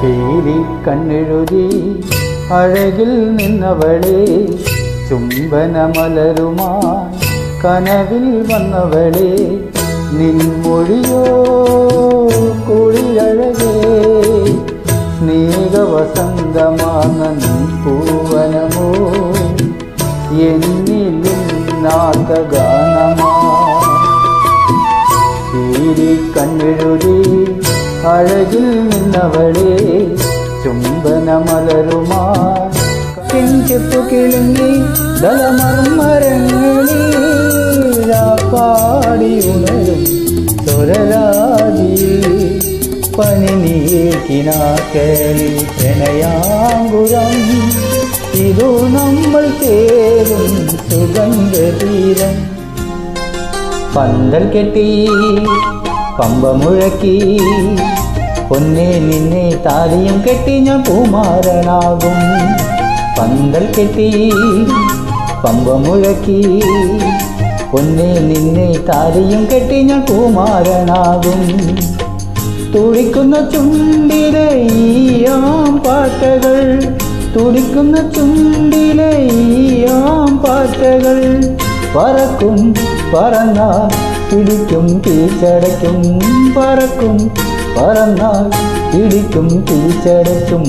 കീരി കണ്ണെഴുതി അഴകിൽ നിന്നവളെ ചുംബനമലരുമായി കനവിൽ വന്നവളെ നിൻമൊഴിയോ കുളിരഴകേ സ്നേഹവസന്തമാർന്ന പൂവനമോ എന്നിലിന്നാത്ത ഗാനമാ. ചീരി കണ്ണെഴുതി അഴകിൽ നിന്നവളെ ചുംബനമലരുമായി ചെപ്പു കിളുങ്ങി ദലമർമരങ്ങളിൽ പാടി ഉണരും സ്വരരാജി പനി നീക്കിനാക്കലിൽ പ്രണയാങ്കുരം. ഇതു നമ്മൾ ചേരും സുഗന്ധതീരം പന്തൽ കെട്ടി പമ്പ മുഴക്കി പൊന്നെ നിന്നെ താലിയും കെട്ടി ഞാൻ കുമാരനാകും. പന്തൽ കെട്ടി പമ്പ മുഴക്കി പൊന്നെ നിന്നെ താലിയും കെട്ടി ഞാൻ കുമാരനാകും. തുടിക്കുന്ന ചുണ്ടിലെ പാട്ടകൾ തുടിക്കുന്ന ചുണ്ടിലെ ഈയാം പാട്ടകൾ പറക്കും പറന്നാൽ പിടിക്കും തിരിച്ചടയ്ക്കും പറക്കും. പറന്നാൽ പിടിക്കും തീച്ചടയ്ക്കും